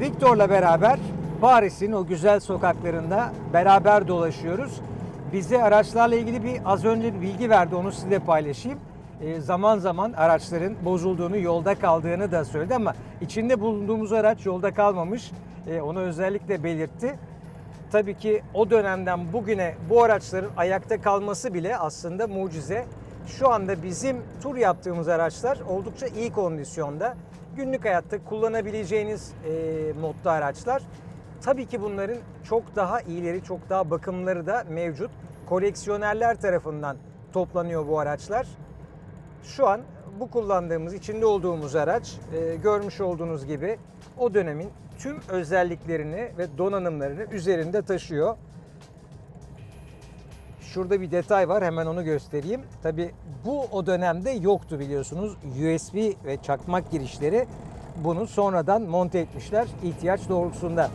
Victor'la beraber Paris'in o güzel sokaklarında beraber dolaşıyoruz. Bize araçlarla ilgili bir az önce bir bilgi verdi. Onu sizinle paylaşayım. Ee, zaman zaman araçların bozulduğunu, yolda kaldığını da söyledi ama içinde bulunduğumuz araç yolda kalmamış. Ee, onu özellikle belirtti. Tabii ki o dönemden bugüne bu araçların ayakta kalması bile aslında mucize. Şu anda bizim tur yaptığımız araçlar oldukça iyi kondisyonda. Günlük hayatta kullanabileceğiniz e, modda araçlar. Tabii ki bunların çok daha iyileri, çok daha bakımları da mevcut. Koleksiyonerler tarafından toplanıyor bu araçlar. Şu an bu kullandığımız, içinde olduğumuz araç e, görmüş olduğunuz gibi o dönemin tüm özelliklerini ve donanımlarını üzerinde taşıyor. Şurada bir detay var hemen onu göstereyim. Tabi bu o dönemde yoktu biliyorsunuz. USB ve çakmak girişleri bunu sonradan monte etmişler ihtiyaç doğrultusunda.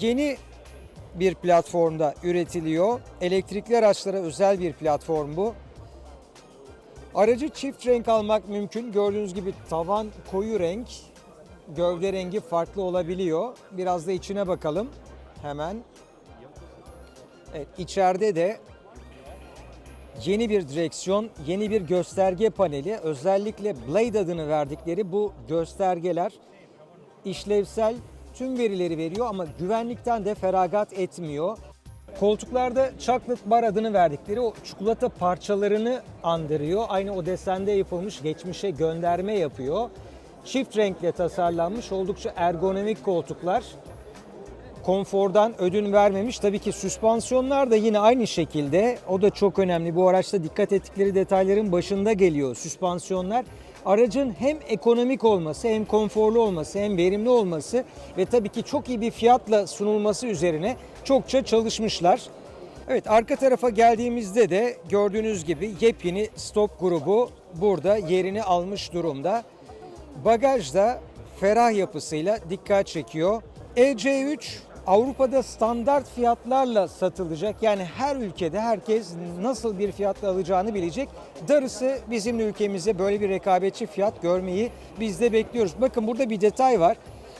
Yeni bir platformda üretiliyor. Elektrikli araçlara özel bir platform bu. Aracı çift renk almak mümkün. Gördüğünüz gibi tavan koyu renk, gövde rengi farklı olabiliyor. Biraz da içine bakalım hemen. Evet, içeride de yeni bir direksiyon, yeni bir gösterge paneli. Özellikle Blade adını verdikleri bu göstergeler işlevsel tüm verileri veriyor ama güvenlikten de feragat etmiyor. Koltuklarda chocolate bar adını verdikleri o çikolata parçalarını andırıyor. Aynı o desende yapılmış geçmişe gönderme yapıyor. Çift renkle tasarlanmış oldukça ergonomik koltuklar. Konfordan ödün vermemiş. Tabii ki süspansiyonlar da yine aynı şekilde. O da çok önemli. Bu araçta dikkat ettikleri detayların başında geliyor süspansiyonlar. Aracın hem ekonomik olması, hem konforlu olması, hem verimli olması ve tabii ki çok iyi bir fiyatla sunulması üzerine çokça çalışmışlar. Evet arka tarafa geldiğimizde de gördüğünüz gibi yepyeni stop grubu burada yerini almış durumda. Bagaj da ferah yapısıyla dikkat çekiyor. EC3 Avrupa'da standart fiyatlarla satılacak. Yani her ülkede herkes nasıl bir fiyatla alacağını bilecek. Darısı bizim ülkemize böyle bir rekabetçi fiyat görmeyi biz de bekliyoruz. Bakın burada bir detay var.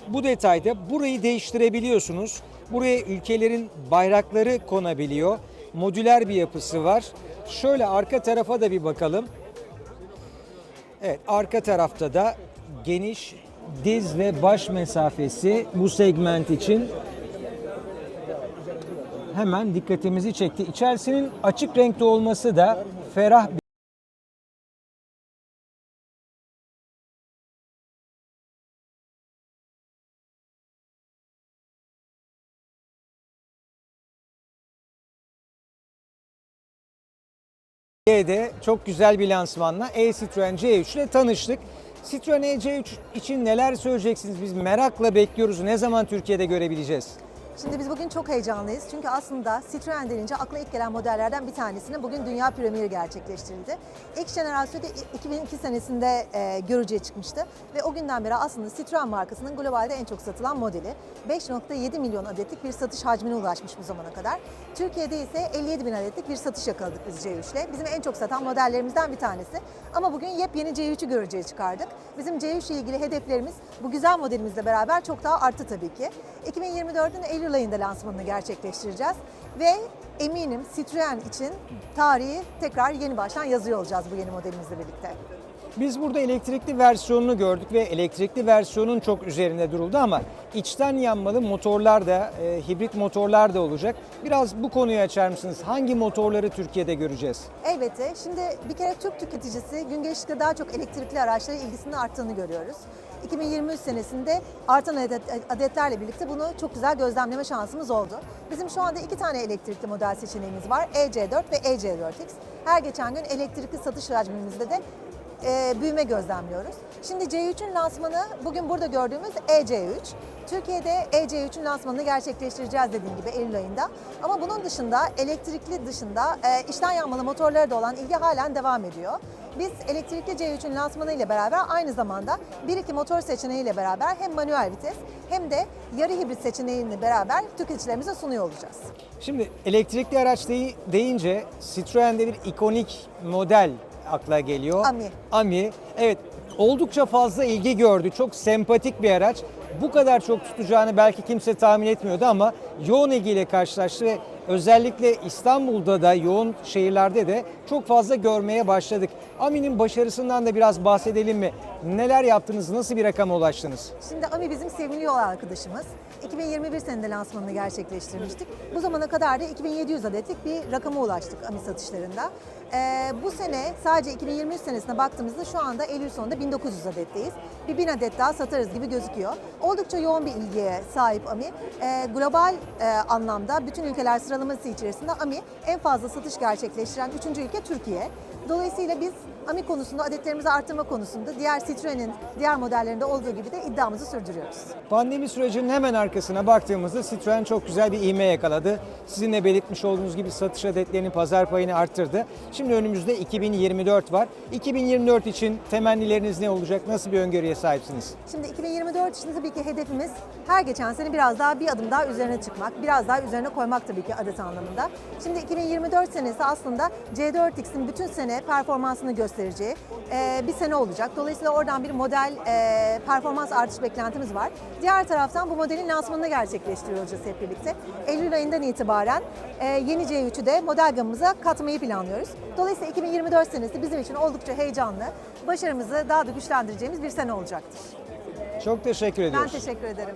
Bu detayda burayı değiştirebiliyorsunuz. Buraya ülkelerin bayrakları konabiliyor. Modüler bir yapısı var. Şöyle arka tarafa da bir bakalım. Evet, arka tarafta da geniş diz ve baş mesafesi bu segment için hemen dikkatimizi çekti. İçerisinin açık renkte olması da ferah bir C'de çok güzel bir lansmanla e-Citroen C3 ile tanıştık. Citroen E-C3 için neler söyleyeceksiniz? Biz merakla bekliyoruz. Ne zaman Türkiye'de görebileceğiz? Şimdi biz bugün çok heyecanlıyız. Çünkü aslında Citroen denince akla ilk gelen modellerden bir tanesinin bugün dünya premieri gerçekleştirildi. İlk jenerasyonu da 2002 senesinde e, görücüye çıkmıştı. Ve o günden beri aslında Citroen markasının globalde en çok satılan modeli. 5.7 milyon adetlik bir satış hacmine ulaşmış bu zamana kadar. Türkiye'de ise 57 bin adetlik bir satış yakaladık biz C3 ile. Bizim en çok satan modellerimizden bir tanesi. Ama bugün yepyeni C3'ü görücüye çıkardık. Bizim C3 ile ilgili hedeflerimiz bu güzel modelimizle beraber çok daha arttı tabii ki. 2024'ün Eylül ayında lansmanını gerçekleştireceğiz ve eminim Citroen için tarihi tekrar yeni baştan yazıyor olacağız bu yeni modelimizle birlikte. Biz burada elektrikli versiyonunu gördük ve elektrikli versiyonun çok üzerinde duruldu ama içten yanmalı motorlar da, e, hibrit motorlar da olacak. Biraz bu konuyu açar mısınız? Hangi motorları Türkiye'de göreceğiz? Elbette. Şimdi bir kere Türk tüketicisi gün geçtikçe daha çok elektrikli araçlara ilgisinin arttığını görüyoruz. 2023 senesinde artan adet, adetlerle birlikte bunu çok güzel gözlemleme şansımız oldu. Bizim şu anda iki tane elektrikli model seçeneğimiz var. EC4 ve EC4X. Her geçen gün elektrikli satış hacmimizde de e, büyüme gözlemliyoruz. Şimdi C3'ün lansmanı bugün burada gördüğümüz EC3. Türkiye'de EC3'ün lansmanını gerçekleştireceğiz dediğim gibi Eylül ayında. Ama bunun dışında elektrikli dışında e, içten yanmalı motorlara da olan ilgi halen devam ediyor. Biz elektrikli C3'ün lansmanı ile beraber aynı zamanda 1-2 motor seçeneğiyle beraber hem manuel vites hem de yarı hibrit seçeneğini beraber tüketicilerimize sunuyor olacağız. Şimdi elektrikli araç dey- deyince Citroen'de bir ikonik model akla geliyor. Ami. Ami. Evet oldukça fazla ilgi gördü. Çok sempatik bir araç. Bu kadar çok tutacağını belki kimse tahmin etmiyordu ama yoğun ilgiyle karşılaştı ve özellikle İstanbul'da da yoğun şehirlerde de çok fazla görmeye başladık. Amin'in başarısından da biraz bahsedelim mi? Neler yaptınız? Nasıl bir rakama ulaştınız? Şimdi AMI bizim sevimli yol arkadaşımız. 2021 senede lansmanını gerçekleştirmiştik. Bu zamana kadar da 2700 adetlik bir rakama ulaştık AMI satışlarında. Ee, bu sene sadece 2023 senesine baktığımızda şu anda Eylül sonunda 1900 adetteyiz. Bir 1000 adet daha satarız gibi gözüküyor. Oldukça yoğun bir ilgiye sahip AMI. Ee, global e, anlamda bütün ülkeler sıralaması içerisinde AMI en fazla satış gerçekleştiren 3. ülke Türkiye. Dolayısıyla biz AMI konusunda, adetlerimizi arttırma konusunda diğer Citroen'in diğer modellerinde olduğu gibi de iddiamızı sürdürüyoruz. Pandemi sürecinin hemen arkasına baktığımızda Citroen çok güzel bir ivme yakaladı. Sizin de belirtmiş olduğunuz gibi satış adetlerinin pazar payını arttırdı. Şimdi önümüzde 2024 var. 2024 için temennileriniz ne olacak? Nasıl bir öngörüye sahipsiniz? Şimdi 2024 için tabii ki hedefimiz her geçen sene biraz daha bir adım daha üzerine çıkmak, biraz daha üzerine koymak tabii ki adet anlamında. Şimdi 2024 senesi aslında C4X'in bütün sene performansını göstereceği e, bir sene olacak. Dolayısıyla oradan bir model e, performans artış beklentimiz var. Diğer taraftan bu modelin lansmanını gerçekleştiriyor olacağız hep birlikte. Eylül ayından itibaren e, yeni C3'ü de model gamımıza katmayı planlıyoruz. Dolayısıyla 2024 senesi bizim için oldukça heyecanlı, başarımızı daha da güçlendireceğimiz bir sene olacaktır. Çok teşekkür Ben ediyoruz. teşekkür ederim.